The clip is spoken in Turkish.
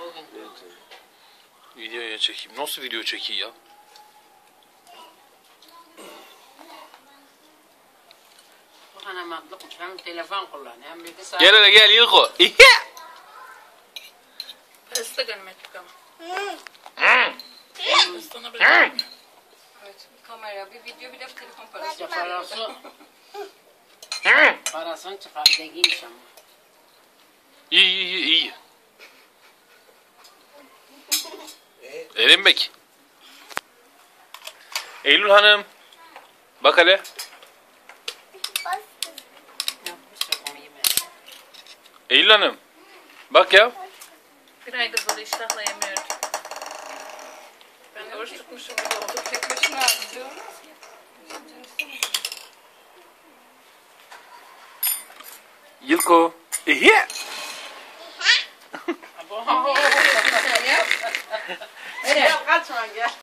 bugün. Videoya çekeyim. Nasıl video çekeyim ya? Gel hele gel Yılko. Pasta görmedik ama. Pastana bırak. Evet, bir kamera, bir video, bir de telefon parası. Parası, parasını çıkar dediğim ama. İyi iyi iyi iyi. Erinbek. Eylül Hanım. Bak hele. Eylül Hanım. Bak ya. Bir aydır böyle iştahla yemiyorum. Ben de oruç tutmuşum gibi oldum. Tek başına harcıyorum. Yılko. İyi. 哎，我干出来。